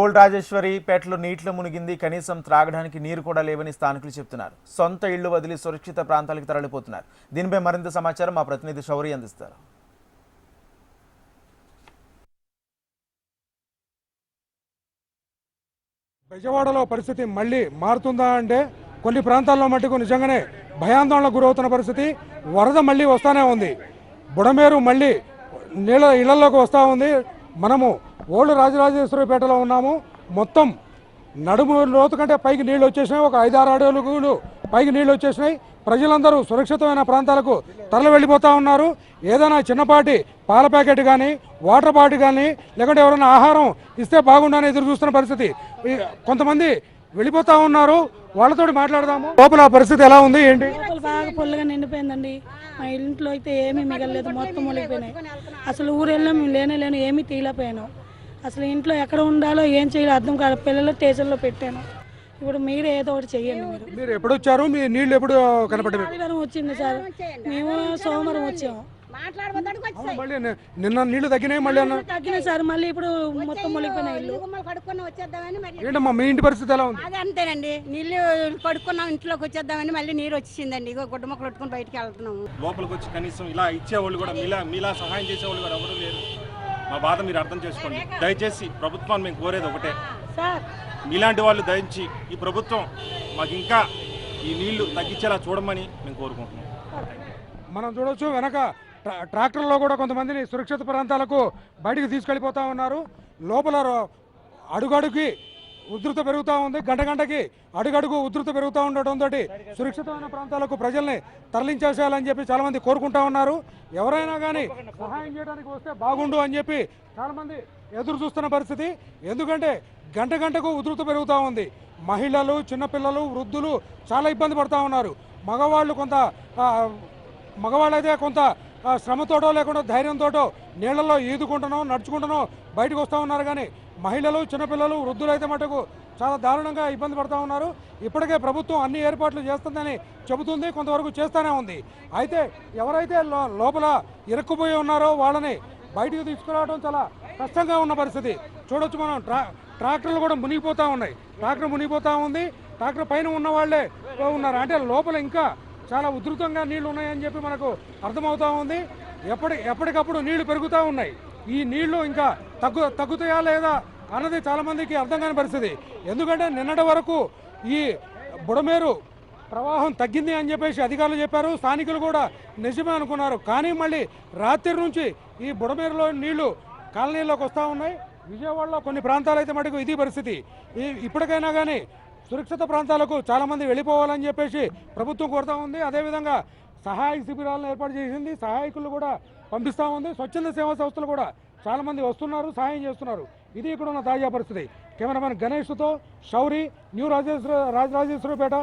Old Rajeshwari పేటలో నీటిలో మునిగింది. కనీసం త్రాగడానికి నీరు కూడా లేవని స్థానికులు చెప్తున్నారు. సొంత ఇళ్ళు వదిలి సురక్షిత ప్రాంతాలకు తరలిపోతున్నారు. దీనిపై మరింత సమాచారం మా ప్రతినిధి శౌరి అందిస్తారు. బెజవాడలో పరిస్థితి మళ్ళీ మారుతుందా అంటే కొన్ని ప్రాంతాల్లో మటుకు నిజంగానే భయాందోళనకు గురవుతున్న పరిస్థితి. వరద మళ్ళీ వస్తానే ఉంది. బుడమేరు మళ్ళీ నీళ్ళ ఇళ్ళలోకి వస్తూ ఉంది. మనము ఓల్డ్ రాజరాజేశ్వరపేటలో ఉన్నాము. మొత్తం నడుము లోతు కంటే పైకి నీళ్ళు వచ్చేసినాయి. ఒక ఐదారు అడుగులు పైకి నీళ్ళు వచ్చేసినాయి. ప్రజలందరూ సురక్షితమైన ప్రాంతాలకు తరలి వెళ్ళిపోతూ ఉన్నారు. ఏదైనా చిన్నపాటి పాల ప్యాకెట్ కానీ వాటర్ బాటిల్ కానీ లేకుంటే ఎవరైనా ఆహారం ఇస్తే బాగుండని ఎదురు చూస్తున్న పరిస్థితి. కొంతమంది వెళ్ళిపోతా ఉన్నారు. వాళ్ళతోటి మాట్లాడదాము. లోపల పరిస్థితి ఎలా ఉంది? ఏంటి? బాగా పొల్లగా నిండిపోయిందండి. మా ఇంట్లో అయితే ఏమీ మిగలలేదు. మొత్తం మునిగిపోయినాయి. అసలు ఊరు మేము లేనే లేను ఏమీ తీయలేకపోయాను. అసలు ఇంట్లో ఎక్కడ ఉండాలో ఏం చేయాలో అర్థం కాదు. పిల్లలు స్టేషన్లో పెట్టాను. ఇప్పుడు మీరే ఏదో ఒకటి చెయ్యండి మీరు. మీరు ఎప్పుడు వచ్చారు? మీ నీళ్ళు ఎప్పుడు కనపడ్డవి ఆదివారం వచ్చింది సార్. మేము సోమవారం వచ్చాము. అవును, మళ్ళీ ని- నిన్న నీళ్ళు తగ్గినాయి మళ్ళీ అన్న తగ్గినాయి సార్ మళ్ళీ ఇప్పుడు మొత్తం మునిగిపోయినాయి ఇల్లు. గుమ్మలు కడుక్కొని వచ్చేద్దామని మరి ఏంటమ్మా మీ ఇంటి పరిస్థితి ఎలా ఉంది? అదే అంతేనండి. నీళ్ళు కడుక్కున్నాం ఇంట్లోకి వచ్చేద్దామని మళ్ళీ నీరు వచ్చేసిందండి ఇగో గుడ్డ మొక్కలు కట్టుకొని బయటికి వెళ్తున్నాము. లోపలికి వచ్చి కనీసం ఇలా ఇచ్చేవాళ్ళు కూడా మీలా మీలా సహాయం చేసేవాళ్ళు కూడా ఎవరు లేరు. మా బాధ మీరు అర్థం చేసుకోండి. దయచేసి ప్రభుత్వాన్ని మేము కోరేది ఒకటే. మీలాంటి వాళ్ళు దయించి ఈ ప్రభుత్వం మాకు ఇంకా ఈ నీళ్ళు తగ్గించేలా చూడమని మేము కోరుకుంటున్నాం. మనం చూడొచ్చు వెనక ట్రా- ట్రాక్టర్లో కూడా కొంతమందిని సురక్షిత ప్రాంతాలకు బయటికి తీసుకెళ్ళిపోతా ఉన్నారు. లోపల అడుగడుగుకి ఉధృత పెరుగుతూ ఉంది. గంట గంటకి అడుగడుగు ఉధృత పెరుగుతూ ఉండటంతో సురక్షితమైన ప్రాంతాలకు ప్రజల్ని తరలించేసేయాలని చెప్పి చాలా మంది కోరుకుంటా ఉన్నారు. ఎవరైనా కానీ సహాయం చేయడానికి వస్తే బాగుండు అని చెప్పి చాలా మంది ఎదురు చూస్తున్న పరిస్థితి. ఎందుకంటే గంట గంటకు ఉధృత పెరుగుతూ ఉంది. మహిళలు చిన్నపిల్లలు వృద్ధులు చాలా ఇబ్బంది పడుతూ ఉన్నారు. మగవాళ్ళు కొంత మగవాళ్ళైతే కొంత శ్రమతోటో లేకుండా ధైర్యంతోటో నీళ్ళలో ఈదుకుంటునో నడుచుకుంటునో బయటకు వస్తూ ఉన్నారు కానీ మహిళలు చిన్నపిల్లలు వృద్ధులైతే మటుకు చాలా దారుణంగా ఇబ్బంది పడుతూ ఉన్నారు. ఇప్పటికే ప్రభుత్వం అన్ని ఏర్పాట్లు చేస్తుందని చెబుతుంది కొంతవరకు చేస్తూనే ఉంది. అయితే ఎవరైతే లో- లోపల ఇరుక్కుపోయి ఉన్నారో వాళ్ళని బయటకు తీసుకురావడం చాలా కష్టంగా ఉన్న పరిస్థితి. చూడొచ్చు మనం ట్రా ట్రాక్టర్లు కూడా మునిగిపోతూ ఉన్నాయి. ట్రాక్టర్ మునిగిపోతూ ఉంది. ట్రాక్టర్ పైన ఉన్న వాళ్ళే ఉన్నారు అంటే లోపల ఇంకా చాలా ఉధృతంగా నీళ్ళు ఉన్నాయని చెప్పి మనకు అర్థమవుతూ ఉంది. ఎప్పటి ఎప్పటికప్పుడు నీళ్ళు పెరుగుతూ ఉన్నాయి. ఈ నీళ్ళు ఇంకా తగ్గు తగ్గుతాయా లేదా అన్నది చాలామందికి అర్థం కాని పరిస్థితి. ఎందుకంటే నిన్నటి వరకు ఈ బుడమేరు ప్రవాహం తగ్గింది అని చెప్పేసి అధికారులు చెప్పారు. స్థానికులు కూడా నిజమే అనుకున్నారు. కానీ మళ్ళీ రాత్రి నుంచి ఈ బుడమేరులో నీళ్ళు కాలనీలోకి వస్తూ ఉన్నాయి. విజయవాడలో కొన్ని ప్రాంతాలు అయితే మటుకు ఇది పరిస్థితి. ఈ ఇప్పటికైనా కానీ సురక్షిత ప్రాంతాలకు చాలామంది వెళ్ళిపోవాలని చెప్పేసి ప్రభుత్వం కోరుతా ఉంది. అదేవిధంగా సహాయక శిబిరాలను ఏర్పాటు చేసింది. సహాయకులు కూడా పంపిస్తూ ఉంది. స్వచ్ఛంద సేవా సంస్థలు కూడా చాలామంది వస్తున్నారు సహాయం చేస్తున్నారు. ఇది ఇక్కడ ఉన్న తాజా పరిస్థితి. కెమెరామెన్ గణేష్తో శౌరి న్యూ రాజేశ్వర రాజరాజేశ్వరపేట